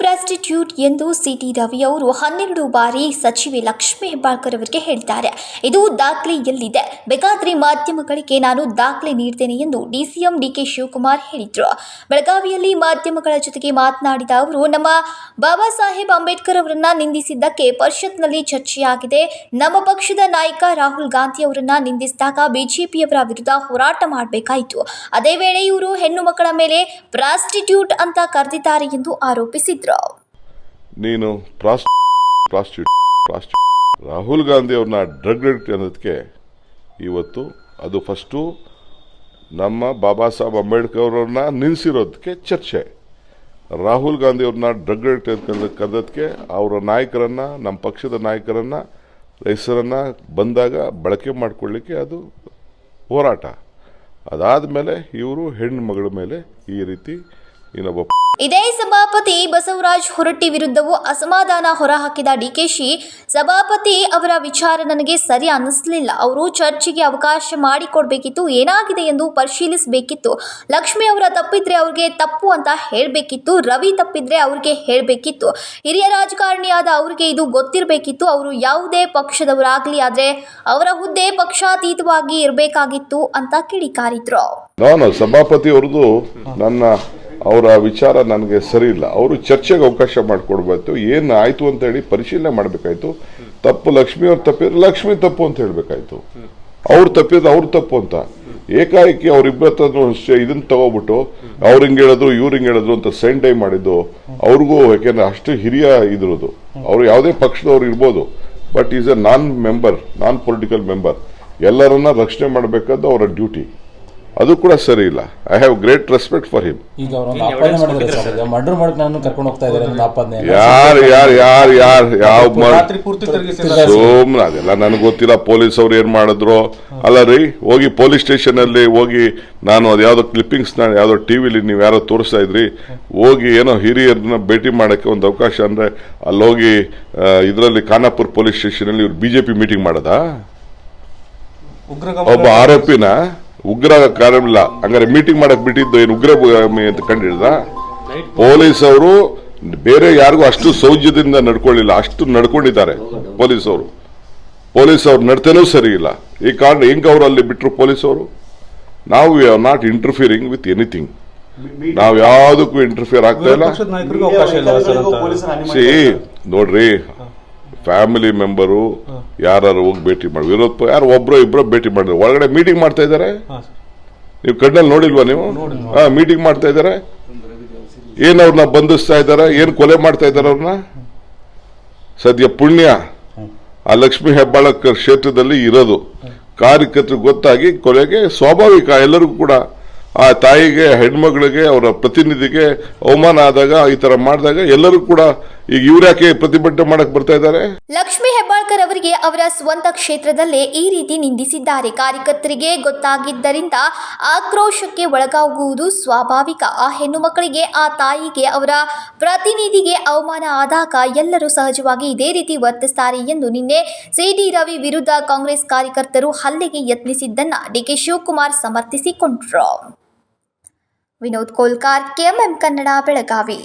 Prostitute ಎಂದು city Ravi ಅವರು ಹನ್ನೆರಡು ಬಾರಿ ಸಚಿವೆ ಲಕ್ಷ್ಮೀ ಹೆಬ್ಬಾಳ್ಕರ್ ಅವರಿಗೆ ಹೇಳಿದ್ದಾರೆ ಇದು ದಾಖಲೆಯಲ್ಲಿದೆ. ಬೇಕಾದ್ರೆ ಮಾಧ್ಯಮಗಳಿಗೆ ನಾನು ದಾಖಲೆ ನೀಡ್ತೇನೆ ಎಂದು ಡಿಸಿಎಂ ಡಿಕೆ ಶಿವಕುಮಾರ್ ಹೇಳಿದ್ರು. ಬೆಳಗಾವಿಯಲ್ಲಿ ಮಾಧ್ಯಮಗಳ ಜೊತೆಗೆ ಮಾತನಾಡಿದ ಅವರು, ನಮ್ಮ ಬಾಬಾ ಸಾಹೇಬ್ ಅಂಬೇಡ್ಕರ್ ಅವರನ್ನ ನಿಂದಿಸಿದ್ದಕ್ಕೆ ಪರಿಷತ್ನಲ್ಲಿ ಚರ್ಚೆಯಾಗಿದೆ. ನಮ್ಮ ಪಕ್ಷದ ನಾಯಕ ರಾಹುಲ್ ಗಾಂಧಿ ಅವರನ್ನ ನಿಂದಿಸಿದಾಗ ಬಿಜೆಪಿಯವರ ವಿರುದ್ಧ ಹೋರಾಟ ಮಾಡಬೇಕಾಯಿತು. ಅದೇ ವೇಳೆ ಇವರು ಹೆಣ್ಣು ಮಕ್ಕಳ ಮೇಲೆ ಪ್ರಾಸ್ಟಿಟ್ಯೂಟ್ ಅಂತ ಕರೆದಿದ್ದಾರೆ ಎಂದು ಆರೋಪಿಸಿದ್ರು ನೀನು ರಾಹುಲ್ ಗಾಂಧಿ ಅವ್ರನ್ನ ಡ್ರಗ್ ಅಡಿಕ್ಟ್ ಅನ್ನೋದಕ್ಕೆ ಇವತ್ತು ಅದು ಫಸ್ಟು ನಮ್ಮ ಬಾಬಾ ಸಾಹೇಬ್ ಅಂಬೇಡ್ಕರ್ ಅವ್ರನ್ನ ನಿಲ್ಲಿಸಿರೋದಕ್ಕೆ ಚರ್ಚೆ. ರಾಹುಲ್ ಗಾಂಧಿ ಅವ್ರನ್ನ ಡ್ರಗ್ ಅಂತ ಕರೆದಕ್ಕೆ ಅವರ ನಾಯಕರನ್ನ, ನಮ್ಮ ಪಕ್ಷದ ನಾಯಕರನ್ನ ಹೆಸರನ್ನು ಬಂದಾಗ ಬಳಕೆ ಮಾಡಿಕೊಳ್ಳಿಕ್ಕೆ ಅದು ಹೋರಾಟ. ಅದಾದ ಮೇಲೆ ಇವರು ಹೆಣ್ಣು ಮಗಳ ಮೇಲೆ ಈ ರೀತಿ ಇನ್ನೊಬ್ಬ ಇದೇ ಸಭಾಪತಿ ಬಸವರಾಜ್ ಹೊರಟ್ಟಿ ವಿರುದ್ಧವೂ ಅಸಮಾಧಾನ ಹೊರಹಾಕಿದ ಡಿಕೆಶಿ ಸಭಾಪತಿ ಅವರ ವಿಚಾರ ನನಗೆ ಸರಿ ಅನ್ನಿಸ್ಲಿಲ್ಲ. ಅವರು ಚರ್ಚೆಗೆ ಅವಕಾಶ ಮಾಡಿಕೊಡ್ಬೇಕಿತ್ತು ಏನಾಗಿದೆ ಎಂದು ಪರಿಶೀಲಿಸಬೇಕಿತ್ತು. ಲಕ್ಷ್ಮಿ ಅವರ ತಪ್ಪಿದ್ರೆ ಅವ್ರಿಗೆ ತಪ್ಪು ಅಂತ ಹೇಳಬೇಕಿತ್ತು ರವಿ ತಪ್ಪಿದ್ರೆ ಅವ್ರಿಗೆ ಹೇಳಬೇಕಿತ್ತು. ಹಿರಿಯ ರಾಜಕಾರಣಿಯಾದ ಅವ್ರಿಗೆ ಇದು ಗೊತ್ತಿರಬೇಕಿತ್ತು ಅವರು ಯಾವುದೇ ಪಕ್ಷದವರಾಗಲಿ ಆದರೆ ಅವರ ಹುದ್ದೆ ಪಕ್ಷಾತೀತವಾಗಿ ಇರಬೇಕಾಗಿತ್ತು ಅಂತ ಕಿಡಿಕಾರಿದ್ರು. ನಾನು ಸಭಾಪತಿ ಅವ್ರದ್ದು ನನ್ನ ಅವರ ವಿಚಾರ ನನಗೆ ಸರಿ ಇಲ್ಲ. ಅವರು ಚರ್ಚೆಗೆ ಅವಕಾಶ ಮಾಡಿಕೊಡ್ಬೇಕು. ಏನು ಆಯಿತು ಅಂತ ಹೇಳಿ ಪರಿಶೀಲನೆ ಮಾಡಬೇಕಾಯ್ತು. ತಪ್ಪು ಲಕ್ಷ್ಮಿ ಅವ್ರ ತಪ್ಪಿದ್ರೆ ಲಕ್ಷ್ಮಿ ತಪ್ಪು ಅಂತ ಹೇಳಬೇಕಾಯ್ತು. ಅವ್ರು ತಪ್ಪಿದ್ರೆ ಅವ್ರು ತಪ್ಪು ಅಂತ. ಏಕಾಏಕಿ ಅವ್ರಿಬ್ಬರ ಇದನ್ನ ತಗೋಬಿಟ್ಟು ಅವ್ರು ಹಿಂಗೆ ಹೇಳಿದ್ರು, ಇವ್ರು ಹಿಂಗೆ ಹೇಳಿದ್ರು ಅಂತ ಸೆಂಡ್ ಟೈಮ್ ಮಾಡಿದ್ದು ಅವ್ರಿಗೂ ಯಾಕೆಂದ್ರೆ ಅಷ್ಟು ಹಿರಿಯ ಇದ್ರದ್ದು. ಅವ್ರು ಯಾವುದೇ ಪಕ್ಷದವ್ರು ಇರ್ಬೋದು. But is a non member non political member ಎಲ್ಲರನ್ನ ರಕ್ಷಣೆ ಮಾಡಬೇಕಾದ್ದು ಅವರ ಡ್ಯೂಟಿ ಅದು ಕೂಡ ಸರಿ ಇಲ್ಲ. I have great respect for him ಈಗ ಅವರೊಂದು ಆಪಾದನೆ ಮಾಡಿದ್ದಾರೆ ಸರ್. ಮರ್ಡರ್ ಮಾಡಕ್ ನಾನು ಕರ್ಕೊಂಡು ಹೋಗ್ತಾ ಇದ್ದಾರೆ ಒಂದು ಆಪಾದನೆ. ಯಾರು ಯಾರು ಯಾರು ಯಾರು ಯಾವ ರಾತ್ರಿ ಪೂರ್ತಿ ಸುಮ್ನೆ ಅದೆಲ್ಲ ನನಗೆ ಗೊತ್ತಿಲ್ಲ. ಪೊಲೀಸ್ ಅವ್ರು ಏನ್ ಮಾಡಿದ್ರು? ಅಲ್ಲ ರೀ ಹೋಗಿ ಪೊಲೀಸ್ ಸ್ಟೇಷನ್ ಅಲ್ಲಿ ಹೋಗಿ ನಾನು ಅದು ಯಾವ್ದೋ ಕ್ಲಿಪ್ಪಿಂಗ್ಸ್ ಯಾವುದೋ ಯಾವ್ದೋ ಟಿವಿಲಿ ನೀವು ಯಾರೋ ತೋರಿಸ್ತಾ ಇದ್ರಿ. ಹೋಗಿ ಏನೋ ಹಿರಿಯರನ್ನ ಭೇಟಿ ಮಾಡಕ್ಕೆ ಒಂದು ಅವಕಾಶ ಅಂದ್ರೆ ಅಲ್ಲಿ ಹೋಗಿ ಇದರಲ್ಲಿ ಖಾನಾಪುರ್ ಪೊಲೀಸ್ ಸ್ಟೇಷನ್ ಅಲ್ಲಿ ಇವ್ರು ಬಿಜೆಪಿ ಮೀಟಿಂಗ್ ಮಾಡದಾ? ಒಬ್ಬ ಆರೋಪಿನ ಉಗ್ರ ಕಾರಣವಿಲ್ಲ. ಹಂಗಾರೆ ಮೀಟಿಂಗ್ ಮಾಡಕ್ ಬಿಟ್ಟಿದ್ದು ಏನು ಉಗ್ರ ಅಂತ ಕಂಡಿಡ್ದ ಪೊಲೀಸ್ ಅವರು ಬೇರೆ ಯಾರಿಗೂ ಅಷ್ಟು ಸೌಜ್ಯದಿಂದ ನಡ್ಕೊಳ್ಳಿಲ್ಲ. ಅಷ್ಟು ನಡ್ಕೊಂಡಿದ್ದಾರೆ ಪೊಲೀಸ್ ಅವರು ಪೊಲೀಸ್ ಅವ್ರು ನಡತೆನೂ ಸರಿ ಇಲ್ಲ. ಈ ಕಾರಣ ಹೆಂಗ್ ಅವರು ಅಲ್ಲಿ ಬಿಟ್ರು ಪೊಲೀಸ್ ಅವರು ನಾವು we are not interfering with anything ನಾವು ಯಾವುದಕ್ಕೂ ಇಂಟರ್ಫಿಯರ್ ಆಗ್ತಾ ಇಲ್ಲ. ಸಿ ನೋಡ್ರಿ. ಫ್ಯಾಮಿಲಿ ಮೆಂಬರು ಯಾರು ಹೋಗಿ ಭೇಟಿ ಮಾಡಿ. ವಿರೋಧ ಯಾರು ಒಬ್ರು ಇಬ್ರು ಭೇಟಿ ಮಾಡಿದ್ರು. ಒಳಗಡೆ ಮೀಟಿಂಗ್ ಮಾಡ್ತಾ ಇದ್ದಾರೆ. ನೀವು ಕಣ್ಣಲ್ಲಿ ನೋಡಿಲ್ವಾ ನೀವು? ಹಾ ಮೀಟಿಂಗ್ ಮಾಡ್ತಾ ಇದ್ದಾರೆ? ಏನ್ ಅವ್ರನ್ನ ಬಂಧಿಸ್ತಾ ಇದ್ದಾರೆ? ಏನ್ ಕೊಲೆ ಮಾಡ್ತಾ ಇದ್ದಾರೆ ಅವ್ರನ್ನ? ಸದ್ಯ ಪುಣ್ಯ. ಆ ಲಕ್ಷ್ಮಿ ಹೆಬ್ಬಾಳಕರ್ ಕ್ಷೇತ್ರದಲ್ಲಿ ಇರೋದು. ಕಾರ್ಯಕರ್ತರು ಗೊತ್ತಾಗಿ ಕೊಲೆಗೆ ಸ್ವಾಭಾವಿಕ. ಎಲ್ಲರಿಗೂ ಕೂಡ ಆ ತಾಯಿಗೆ ಹೆಣ್ಮಗಳಿಗೆ ಅವರ ಪ್ರತಿನಿಧಿಗೆ ಅವಮಾನ ಆದಾಗ ಈ ತರ ಮಾಡಿದಾಗ ಎಲ್ಲರೂ ಕೂಡ ಈಗ ಇವ್ರ್ಯಾಕೆ ಪ್ರತಿಭಟನೆ ಮಾಡಕ್ ಬರ್ತಾ ಇದ್ದಾರೆ? ಲಕ್ಷ್ಮಿ ಹೆಬ್ಬಾಳ್ಕರ್ ಅವರಿಗೆ ಅವರ ಸ್ವಂತ ಕ್ಷೇತ್ರದಲ್ಲೇ ಈ ರೀತಿ ನಿಂದಿಸಿದ್ದಾರೆ. ಕಾರ್ಯಕರ್ತರಿಗೆ ಗೊತ್ತಾಗಿದ್ದರಿಂದ ಆಕ್ರೋಶಕ್ಕೆ ಒಳಗಾಗುವುದು ಸ್ವಾಭಾವಿಕ. ಆ ಹೆಣ್ಣು ಮಕ್ಕಳಿಗೆ, ಆ ತಾಯಿಗೆ, ಅವರ ಪ್ರತಿನಿಧಿಗೆ ಅವಮಾನ ಆದಾಗ ಎಲ್ಲರೂ ಸಹಜವಾಗಿ ಇದೇ ರೀತಿ ವರ್ತಿಸ್ತಾರೆ ಎಂದು ನಿನ್ನೆ ಸಿಡಿ ರವಿ ವಿರುದ್ಧ ಕಾಂಗ್ರೆಸ್ ಕಾರ್ಯಕರ್ತರು ಹಲ್ಲೆಗೆ ಯತ್ನಿಸಿದ್ದನ್ನ ಡಿಕೆ ಶಿವಕುಮಾರ್ ಸಮರ್ಥಿಸಿಕೊಂಡ್ರು. ವಿನೋದ್ ಕೋಲ್ಕಾರ್, ಕೆಎಂಎಂ ಕನ್ನಡ, ಬೆಳಗಾವಿ.